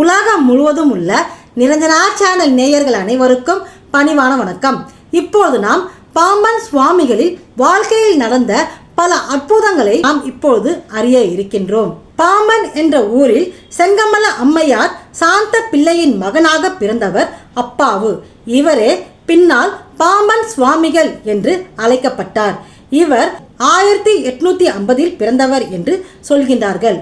உலகம் முழுவதும் உள்ள நிரஞ்சனா சேனல் நேயர்கள் அனைவருக்கும் பணிவான வணக்கம். இப்பொழுது நாம் பாம்பன் சுவாமிகளில் வாழ்க்கையில் நடந்த பல அற்புதங்களை நாம் இப்பொழுது அறிய இருக்கின்றோம். பாம்பன் என்ற ஊரில் செங்கமல அம்மையார் சாந்த பிள்ளையின் மகனாக பிறந்தவர் அப்பாவு. இவரே பின்னால் பாம்பன் சுவாமிகள் என்று அழைக்கப்பட்டார். இவர் ஆயிரத்தி எட்நூத்தி ஐம்பதில் பிறந்தவர் என்று சொல்கின்றார்கள்.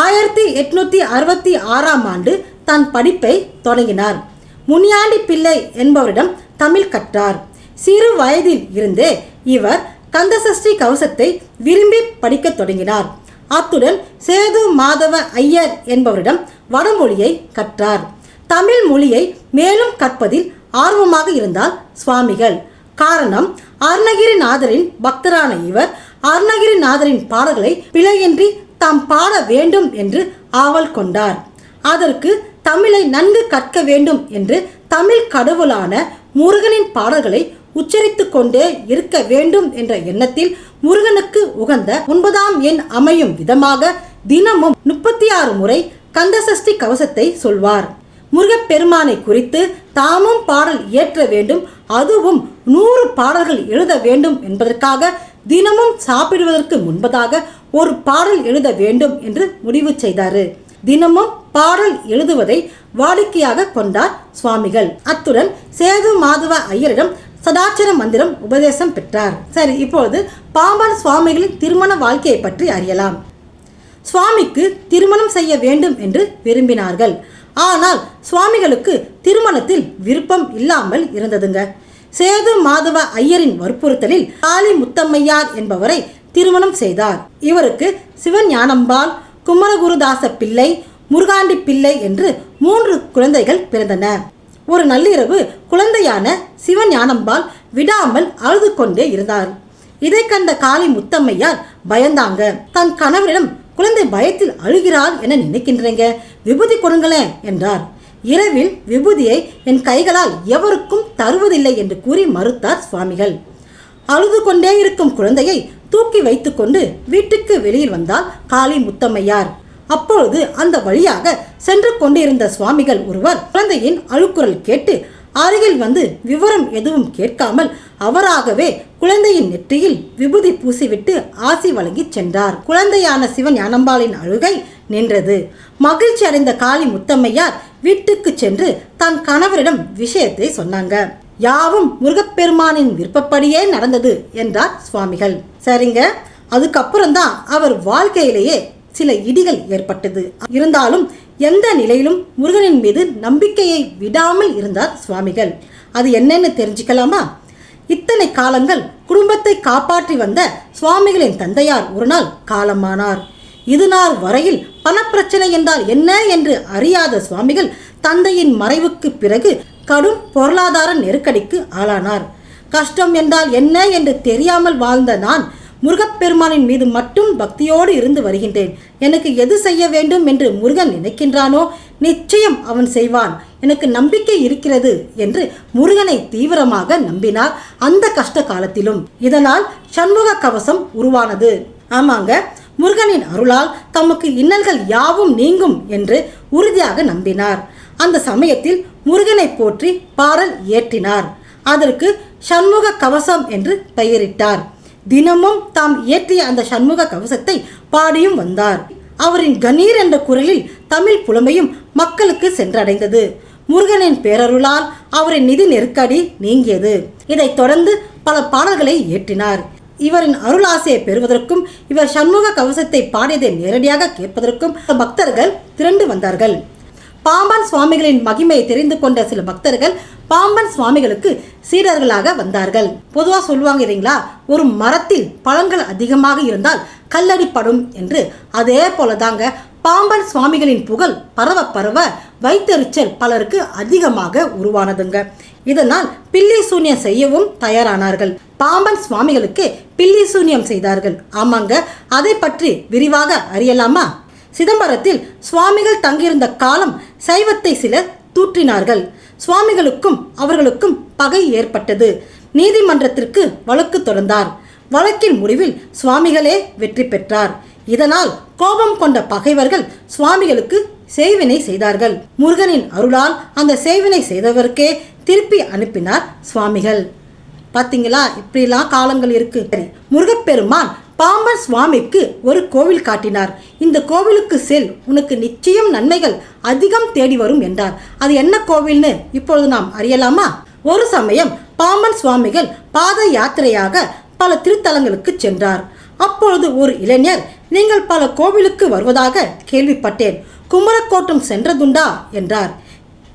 ஆயிரத்தி எட்நூத்தி அறுபத்தி ஆறாம் ஆண்டு தன் படிப்பை தொடங்கினார். முனியாண்டி பிள்ளை என்பவரிடம் தமிழ் கற்றார். சிறு வயதில் இருந்தே இவர் கந்தசஷ்டி கவசத்தை விரும்பி படிக்கத் தொடங்கினார். அத்துடன் சேது மாதவ ஐயர் என்பவரிடம் வடமொழியை கற்றார். தமிழ் மொழியை மேலும் கற்பதில் ஆர்வமாக இருந்தால் சுவாமிகள். காரணம் அருணகிரிநாதரின் பக்தரான இவர் அருணகிரிநாதரின் பாடல்களை பிழையின்றி தாம் பாட வேண்டும் என்று ஆவல் கொண்டார். அதற்கு தமிழை நன்கு கற்க வேண்டும் என்று தமிழ் கடவுளான முருகனின் பாடல்களை உச்சரித்து கொண்டே இருக்க வேண்டும் என்ற எண்ணத்தில் முருகனுக்கு உகந்த ஒன்பதாம் எண் அமையும் விதமாக தினமும் முப்பத்தி ஆறு முறை கந்தசஷ்டி கவசத்தை சொல்வார். முருகப்பெருமானை குறித்து தாமும் பாடல் இயற்ற வேண்டும் அதுவும் நூறு பாடல்கள் எழுத வேண்டும் என்பதற்காக தினமும் சாப்பிடுவதற்கு முன்பதாக ஒரு பாடல் எழுத வேண்டும் என்று முடிவு செய்தார். தினமும் பாடல் எழுதுவதை வாடிக்கையாக கொண்டார் சுவாமிகள். அத்துடன் சேது மாதவ ஐயரிடம் சதாச்சர மந்திரம் உபதேசம் பெற்றார். சரி இப்பொழுது பாம்பன் சுவாமிகளின் திருமண வாழ்க்கையை பற்றி அறியலாம். சுவாமிக்கு திருமணம் செய்ய வேண்டும் என்று விரும்பினார்கள். ஆனால் சுவாமிகளுக்கு திருமணத்தில் விருப்பம் இல்லாமல் இருந்ததுங்க. சேது மாதவ ஐயரின் வற்புறுத்தலில் காளி முத்தம்மையார் என்பவரை திருமணம் செய்தார். இவருக்கு சிவஞானம்பாள் குமரகுருதாச பிள்ளை முருகாண்டி பிள்ளை என்று மூன்று குழந்தைகள் பிறந்தன. ஒரு நள்ளிரவு குழந்தையான சிவஞானம்பாள் விடாமல் அழுது கொண்டே இருந்தார். இதை கண்ட காளி முத்தம்மையார் பயந்தாங்க. தன் கணவரிடம் குழந்தை பயத்தில் அழுகிறாள் என நினைக்கின்றீங்க விபூதி கொடுங்களேன் என்றார். இரவில் விபூதியை என் கைகளால் எவருக்கும் தருவதில்லை என்று கூறி மறுத்தார் சுவாமிகள். அழுது கொண்டே இருக்கும் குழந்தையை தூக்கி வைத்துக்கொண்டு வீட்டுக்கு வெளியில் வந்தால் காளி முத்தம்மையார். அப்பொழுது அந்த வழியாக சென்று கொண்டிருந்த சுவாமிகள் ஒருவர் குழந்தையின் அழுக்குரல் கேட்டு அருகில் வந்து விவரம் எதுவும் கேட்காமல் அவராகவே குழந்தையின் நெற்றியில் விபூதி பூசிவிட்டு ஆசி வழங்கிச் சென்றார். குழந்தையான சிவன் ஞானம்பாளின் அழுகை நின்றது. மகிழ்ச்சி அடைந்த காளி முத்தம்மையார் வீட்டுக்கு சென்று தன் கணவரிடம் விஷயத்தை சொன்னாங்க. யாவும் முருகப்பெருமானின் விருப்பப்படியே நடந்தது என்றார் சுவாமிகள். சரிங்க. அதுக்கப்புறம் தான் அவர் வாழ்க்கையிலேயே சில இடிகள் ஏற்பட்டது. இருந்தாலும் எந்த நிலையிலும் முருகனின் மீது நம்பிக்கையை விடாமல் இருந்தார் சுவாமிகள். அது என்னன்னு தெரிஞ்சுக்கலாமா? இத்தனை காலங்கள் குடும்பத்தை காப்பாற்றி வந்த சுவாமிகளின் தந்தையார் ஒரு நாள் காலமானார். இது நாள் வரையில் பணப்பிரச்சனை என்றால் என்ன என்று அறியாத சுவாமிகள் தந்தையின் மறைவுக்கு பிறகு கடும் பொருளாதார நெருக்கடிக்கு ஆளானார். கஷ்டம் என்றால் என்ன என்று தெரியாமல் வாழ்ந்த நான் முருகப்பெருமானின் மீது மட்டும் பக்தியோடு இருந்து வருகின்றேன். எனக்கு எது செய்ய வேண்டும் என்று முருகன் நினைக்கின்றானோ நிச்சயம் அவன் செய்வான். எனக்கு நம்பிக்கை இருக்கிறது என்று முருகனை தீவிரமாக நம்பினார் அந்த கஷ்ட காலத்திலும். இதனால் சண்முக கவசம் உருவானது. ஆமாங்க முருகனின் அருளால் தமக்கு இன்னல்கள் யாவும் நீங்கும் என்று உறுதியாக நம்பினார். அந்த சமயத்தில் முருகனை போற்றி பாடல் இயற்றினார். அதற்கு சண்முக கவசம் என்று பெயரிட்டார். தினமும் தாம் இயற்றிய அந்த சண்முக கவசத்தை பாடியும் வந்தார். அவரின் கணீர் என்ற குரலில் தமிழ் புலமையும் மக்களுக்கு சென்றடைந்தது. முருகனின் பேரருளால் அவரின் நிதி நெருக்கடி நீங்கியது. இதைத் தொடர்ந்து பல பாடல்களை இயற்றினார். இவரின் அருளாசையை பெறுவதற்கும் இவர் சண்முக கவசத்தை பாடியதை நேரடியாக கேட்பதற்கும் பக்தர்கள் திரண்டு வந்தார்கள். பாம்பன் சுவாமிகளின் மகிமையை தெரிந்து கொண்ட சில பக்தர்கள் பாம்பன் சுவாமிகளுக்கு சீடர்களாக வந்தார்கள். பொதுவாக சொல்லுவாங்க இல்லைங்களா? ஒரு மரத்தில் பழங்கள் அதிகமாக இருந்தால் கல்லடிப்படும் என்று. அதே போல தாங்க பாம்பன் சுவாமிகளின் புகழ் பரவ பரவ வைத்தறிச்சல் பலருக்கு அதிகமாக உருவானதுங்க. இதனால் பில்லி சூன்யம் செய்யவும் தயாரானார்கள். பாம்பன் சுவாமிகளுக்கு பில்லி சூன்யம் செய்தார்கள். ஆமாங்க அதை பற்றி விரிவாக அறியலாமா? சிதம்பரத்தில் சுவாமிகள் தங்கியிருந்த காலம் சைவத்தை சிலர் தூற்றினார்கள். சுவாமிகளுக்கும் அவர்களுக்கும் பகை ஏற்பட்டது. நீதிமன்றத்திற்கு வழக்கு தொடர்ந்தார். வழக்கின் முடிவில் சுவாமிகளே வெற்றி பெற்றார். இதனால் கோபம் கொண்ட பகைவர்கள் சுவாமிகளுக்கு செய்வினை செய்தார்கள். முருகனின் அருளால் அந்த செய்வினை செய்தவருக்கே திருப்பி அனுப்பினார் சுவாமிகள். பார்த்தீங்களா இப்படிலாம் காலங்கள் இருக்கு. சரி முருகப்பெருமான் பாம்பன் சுவாமிக்கு ஒரு கோவில் காட்டினார். இந்த கோவிலுக்கு செல் உனக்கு நிச்சயம் நன்மைகள் அதிகம் தேடி வரும் என்றார். அது என்ன கோவில்னு இப்பொழுது நாம் அறியலாமா? ஒரு சமயம் பாம்பன் சுவாமிகள் பாத யாத்திரையாக பல திருத்தலங்களுக்கு சென்றார். அப்பொழுது ஒரு இளைஞர் நீங்கள் பல கோவிலுக்கு வருவதாக கேள்விப்பட்டேன். குமரக்கோட்டம் சென்றதுண்டா? என்றார்.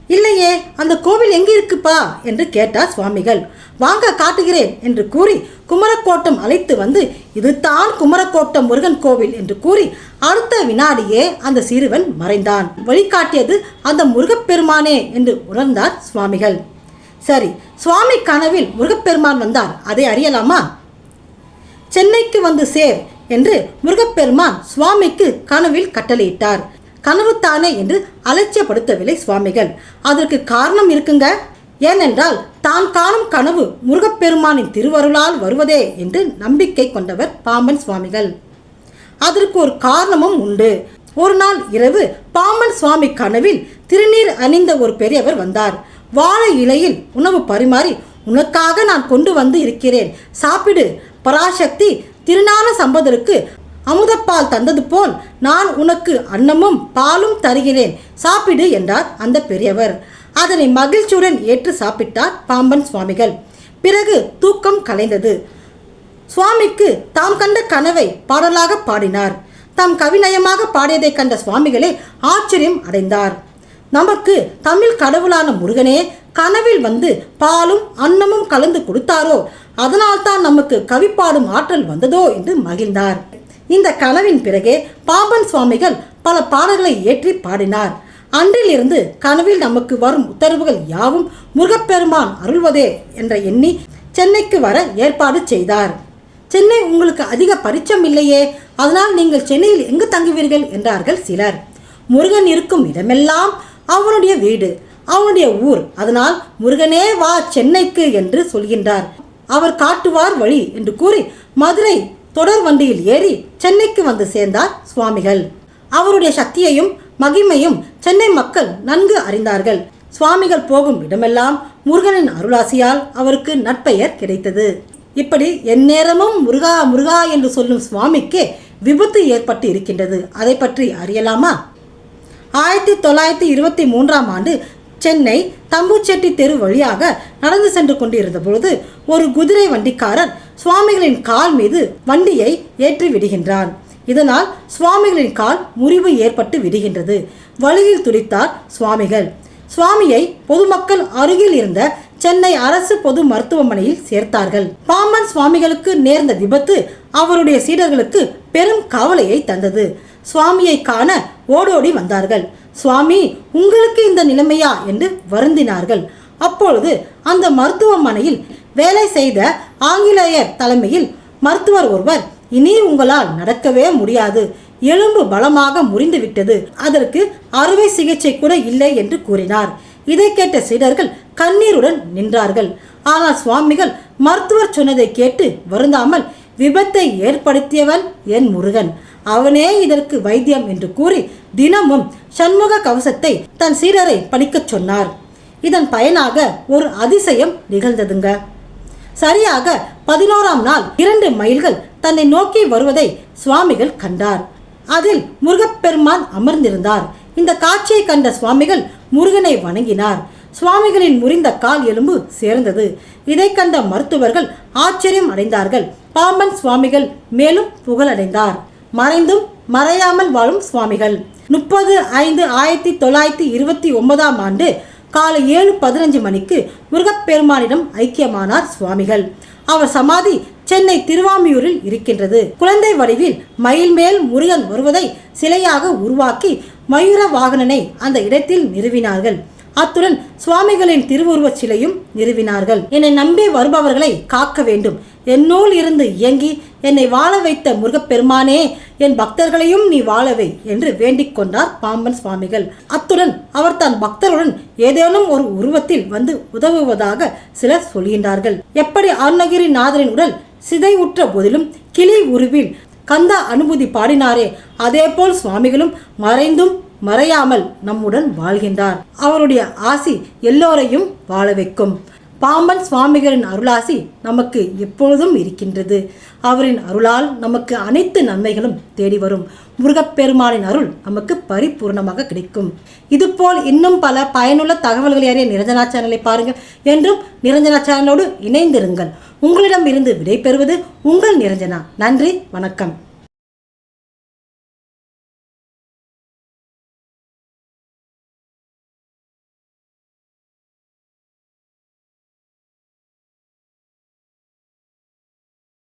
இல்லையே அந்த கோவில் எங்கே இருக்குப்பா? என்று கேட்டார் சுவாமிகள். வாங்க காட்டுகிறேன் என்று கூறி குமரக்கோட்டம் அழைத்து வந்து இதுதான் குமரக்கோட்டம் முருகன் கோவில் என்று கூறி அடுத்த வினாடியே அந்த சிறுவன் மறைந்தான். வழிகாட்டியது அந்த முருகப்பெருமானே என்று உணர்ந்தார் சுவாமிகள். சரி சுவாமி கனவில் முருகப்பெருமான் வந்தார். அதை அறியலாமா? சென்னைக்கு வந்து சேர் என்று முருகப்பெருமான் சுவாமிக்கு கனவில் கட்டளையிட்டார். கனவு தானே என்று அலட்சியப்படுத்தவில்லை சுவாமிகள். அதற்கு காரணம் இருக்குங்க. ஏனென்றால் தான் காணும் கனவு முருகப்பெருமானின் திருவருளால் வருவதே என்று நம்பிக்கை கொண்டவர் பாம்பன் சுவாமிகள். அதற்கு ஒரு காரணமும் உண்டு. ஒரு நாள் இரவு பாம்பன் சுவாமி கனவில் திருநீர் அணிந்த ஒரு பெரியவர் வந்தார். வாழை இலையில் உணவு பரிமாறி உனக்காக நான் கொண்டு வந்து இருக்கிறேன். சாப்பிடு. பராசக்தி. திருநான சம்பதருக்கு அமுதப்பால் தந்தது போல் நான் உனக்கு அன்னமும் பாலும் தருகிறேன். சாப்பிடு என்றார் அந்த பெரியவர். அதனை மகிழ்ச்சியுடன் ஏற்று சாப்பிட்டார் பாம்பன் சுவாமிகள். பிறகு தூக்கம் கலைந்தது. சுவாமிக்கு தாம் கண்ட கனவை பாடலாக பாடினார். தாம் கவிநயமாக பாடியதை கண்ட சுவாமிகளே ஆச்சரியம் அடைந்தார். நமக்கு தமிழ் கடவுளான முருகனே கனவில் வந்து பாலும் அன்னமும் கலந்து கொடுத்தாரோ அதனால்தான் நமக்கு கவி பாடும் ஆற்றல் வந்ததோ என்று மகிழ்ந்தார். இந்த கனவின் பிறகே பாம்பன் சுவாமிகள் பல பாடல்களை ஏற்றி பாடினார். அன்றிலிருந்து கனவில் நமக்கு வரும் உத்தரவுகள் யாவும் முருகப்பெருமான் அருள்வதே என்ற எண்ணி சென்னைக்கு வர ஏற்பாடு செய்தார். சென்னை உங்களுக்கு அதிக பரிச்சம் இல்லையே அதனால் நீங்கள் சென்னையில் எங்கு தங்குவீர்கள் என்றார்கள் சிலர். முருகன் இருக்கும் இடமெல்லாம் அவனுடைய வீடு அவனுடைய ஊர். அதனால் முருகனே வா சென்னைக்கு என்று சொல்கின்றார். அவர் காட்டுவார் வழி என்று கூறி மதுரை தொடர் வண்டியில் ஏறி சென்னைக்கு வந்து சேர்ந்தார் சுவாமிகள். அவருடைய சக்தியையும் மகிமையும் சென்னை மக்கள் நன்கு அறிந்தார்கள். சுவாமிகள் போகும் இடமெல்லாம் முருகனின் அருளாசியால் அவருக்கு நற்பெயர் கிடைத்தது. இப்படி எந்நேரமும் முருகா முருகா என்று சொல்லும் சுவாமிக்கு விபத்து ஏற்பட்டு இருக்கின்றது அதை பற்றி அறியலாமா? ஆயிரத்தி தொள்ளாயிரத்தி இருபத்தி மூன்றாம் ஆண்டு சென்னை தம்புச்செட்டி தெரு வழியாக நடந்து சென்று கொண்டிருந்த பொழுது ஒரு குதிரை வண்டிக்காரர் சுவாமிகளின் கால் மீது வண்டியை ஏற்றி விடுகின்றான். இதனால் சுவாமிகளின் கால் முறிவு ஏற்பட்டு விடுகின்றது. வழியில் துடித்தார் சுவாமிகள். சுவாமியை பொதுமக்கள் அருகில் இருந்த சென்னை அரசு பொது மருத்துவமனையில் சேர்த்தார்கள். பாம்பன் சுவாமிகளுக்கு நேர்ந்த விபத்து அவருடைய சீடர்களுக்கு பெரும் கவலையை தந்தது. சுவாமியை காண ஓடோடி வந்தார்கள். சுவாமி உங்களுக்கு இந்த நிலைமையா? என்று வருந்தினார்கள். அப்பொழுது அந்த மருத்துவமனையில் வேலை செய்த ஆங்கிலேயர் தலைமையில் மருத்துவர் ஒருவர் இனி உங்களால் நடக்கவே முடியாது. எலும்பு பலமாக முறிந்துவிட்டது அதற்கு அறுவை சிகிச்சை கூட இல்லை என்று கூறினார். இதை கேட்ட சீடர்கள் கண்ணீருடன் நின்றார்கள். ஆனால் சுவாமிகள் மருத்துவர் சொன்னதை கேட்டு வருந்தாமல் விபத்தை ஏற்படுத்தியவன் என் முருகன். அவனே இதற்கு வைத்தியம் என்று கூறி தினமும் சண்முக கவசத்தை தன் சீரரை படிக்கச் சொன்னார். இதன் பயனாக ஒரு அதிசயம் நிகழ்ந்ததுங்க. சரியாக பதினோராம் நாள் இரண்டு மைல்கள் தன்னை நோக்கி வருவதை சுவாமிகள் கண்டார். அதில் முருகப்பெருமான் அமர்ந்திருந்தார். இந்த காட்சியை கண்ட சுவாமிகள் முருகனை வணங்கினார். சுவாமிகளின் முறிந்த கால் எலும்பு சேர்ந்தது. இதை கண்ட மருத்துவர்கள் ஆச்சரியம் அடைந்தார்கள். பாம்பன் சுவாமிகள் மேலும் புகழடைந்தார். மறைந்தும் மறையாமல் வாழும் சுவாமிகள். முப்பது ஐந்து ஆயிரத்தி தொள்ளாயிரத்தி இருபத்தி ஒன்பதாம் ஆண்டு காலை ஏழு பதினஞ்சு மணிக்கு முருகப்பெருமானிடம் ஐக்கியமானார் சுவாமிகள். அவர் சமாதி சென்னை திருவாமியூரில் இருக்கின்றது. குழந்தை வடிவில் மயில் மேல் முருகன் வருவதை சிலையாக உருவாக்கி மயூர வாகனனை அந்த இடத்தில் நிறுவினார்கள். அத்துடன் சுவாமிகளின் திருவுருவச் சிலையும் நிறுவினார்கள். என்னை நம்பி வருபவர்களை காக்க வேண்டும். என்னோல் இருந்து இயங்கி என்னை வாழ வைத்த முருகப்பெருமானே என் பக்தர்களையும் நீ வாழவை என்று வேண்டிக் கொண்டார் பாம்பன் சுவாமிகள். அத்துடன் அவர் தன் பக்தருடன் ஏதேனும் ஒரு உருவத்தில் வந்து உதவுவதாக சிலர் சொல்கின்றார்கள். எப்படி அருணகிரி நாதரின் உடல் சிதைவுற்ற போதிலும் கிளி உருவில் கந்த அனுபூதி பாடினாரே அதேபோல் சுவாமிகளும் மறைந்தும் மறையாமல் நம்முடன் வாழ்கின்றார். அவருடைய ஆசி எல்லோரையும் வாழ வைக்கும். பாம்பன் சுவாமிகளின் அருளாசி நமக்கு எப்பொழுதும் இருக்கின்றது. அவரின் அருளால் நமக்கு அனைத்து நன்மைகளும் தேடி வரும். முருகப்பெருமானின் அருள் நமக்கு பரிபூர்ணமாக கிடைக்கும். இதுபோல் இன்னும் பல பயனுள்ள தகவல்களை அறிய நிரஞ்சனா சேனலை பாருங்கள் என்றும் நிரஞ்சனா சேனலோடு இணைந்திருங்கள். உங்களிடம் இருந்து விடைபெறுவது உங்கள் நிரஞ்சனா. நன்றி வணக்கம்.